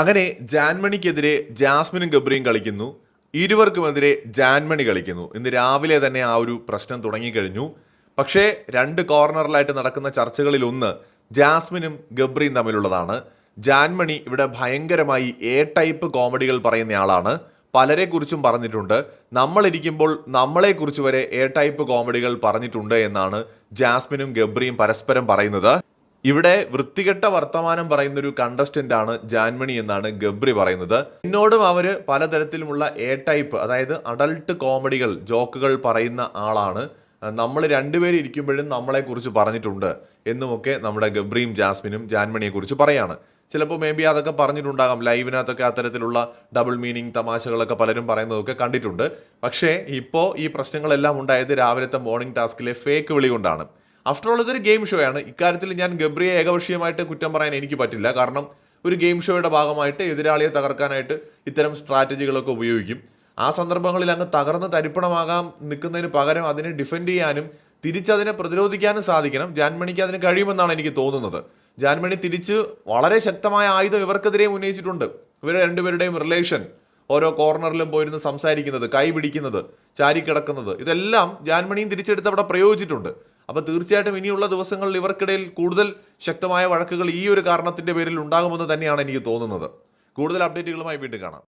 അങ്ങനെ ജാൻമണിക്കെതിരെ ജാസ്മിനും ഗബ്രിയും കളിക്കുന്നു. ഇരുവർക്കുമെതിരെ ജാൻമണി കളിക്കുന്നു. ഇന്ന് രാവിലെ തന്നെ ആ ഒരു പ്രശ്നം തുടങ്ങിക്കഴിഞ്ഞു. പക്ഷേ രണ്ട് കോർണറിലായിട്ട് നടക്കുന്ന ചർച്ചകളിലൊന്ന് ജാസ്മിനും ഗബ്രിയും തമ്മിലുള്ളതാണ്. ജാൻമണി ഇവിടെ ഭയങ്കരമായി എ ടൈപ്പ് കോമഡികൾ പറയുന്നയാളാണ് പലരെ കുറിച്ചും പറഞ്ഞിട്ടുണ്ട്. നമ്മളിരിക്കുമ്പോൾ നമ്മളെക്കുറിച്ച് വരെ എ ടൈപ്പ് കോമഡികൾ പറഞ്ഞിട്ടുണ്ട് എന്നാണ് ജാസ്മിനും ഗബ്രിയും പരസ്പരം പറയുന്നത്. ഇവിടെ വൃത്തികെട്ട വർത്തമാനം പറയുന്ന ഒരു കണ്ടസ്റ്റന്റ് ആണ് ജാൻമണി എന്നാണ് ഗബ്രി പറയുന്നത്. എന്നോടും അവർ പലതരത്തിലുമുള്ള എ ടൈപ്പ് അതായത് അഡൾട്ട് കോമഡികൾ ജോക്കുകൾ പറയുന്ന ആളാണ്. നമ്മൾ രണ്ടുപേരും ഇരിക്കുമ്പോഴും നമ്മളെ കുറിച്ച് പറഞ്ഞിട്ടുണ്ട് എന്നുമൊക്കെ നമ്മുടെ ഗബ്രിയും ജാസ്മിനും ജാൻമണിയെ കുറിച്ച് പറയാണ്. ചിലപ്പോൾ മേ ബി അതൊക്കെ പറഞ്ഞിട്ടുണ്ടാകാം. ലൈവിനകത്തൊക്കെ അത്തരത്തിലുള്ള ഡബിൾ മീനിങ് തമാശകളൊക്കെ പലരും പറയുന്നതൊക്കെ കണ്ടിട്ടുണ്ട്. പക്ഷേ ഇപ്പോൾ ഈ പ്രശ്നങ്ങളെല്ലാം ഉണ്ടായത് രാവിലത്തെ മോർണിംഗ് ടാസ്കിലെ ഫേക്ക് വിളി കൊണ്ടാണ്. ആഫ്റ്റർ ഓൾ ഇതൊരു ഗെയിം ഷോ ആണ്. ഇക്കാര്യത്തിൽ ഞാൻ ഗബ്രിയെ ഏകപക്ഷീയമായിട്ട് കുറ്റം പറയാൻ എനിക്ക് പറ്റില്ല. കാരണം ഒരു ഗെയിം ഷോയുടെ ഭാഗമായിട്ട് എതിരാളിയെ തകർക്കാനായിട്ട് ഇത്തരം സ്ട്രാറ്റജികളൊക്കെ ഉപയോഗിക്കും. ആ സന്ദർഭങ്ങളിൽ അങ്ങ് തകർന്ന് തരിപ്പണമാകാൻ നിൽക്കുന്നതിന് പകരം അതിനെ ഡിഫെൻഡ് ചെയ്യാനും തിരിച്ചതിനെ പ്രതിരോധിക്കാനും സാധിക്കണം. ജാൻമണിക്ക് അതിന് കഴിയുമെന്നാണ് എനിക്ക് തോന്നുന്നത്. ജാൻമണി തിരിച്ച് വളരെ ശക്തമായ ആയുധം ഇവർക്കെതിരെ ഉന്നയിച്ചിട്ടുണ്ട്. ഇവർ രണ്ടുപേരുടെയും റിലേഷൻ ഓരോ കോർണറിലും പോയിരുന്ന് സംസാരിക്കുന്നത് കൈ പിടിക്കുന്നത് ചാരിക്കിടക്കുന്നത് ഇതെല്ലാം ജാൻമണിയും തിരിച്ചെടുത്ത് അവിടെ പ്രയോഗിച്ചിട്ടുണ്ട്. അപ്പോൾ തീർച്ചയായിട്ടും ഇനിയുള്ള ദിവസങ്ങളിൽ ഇവർക്കിടയിൽ കൂടുതൽ ശക്തമായ വഴക്കുകൾ ഈ ഒരു കാരണത്തിന്റെ പേരിൽ ഉണ്ടാകുമെന്ന് തന്നെയാണ് എനിക്ക് തോന്നുന്നത്. കൂടുതൽ അപ്ഡേറ്റുകളുമായി വീണ്ടും കാണാം.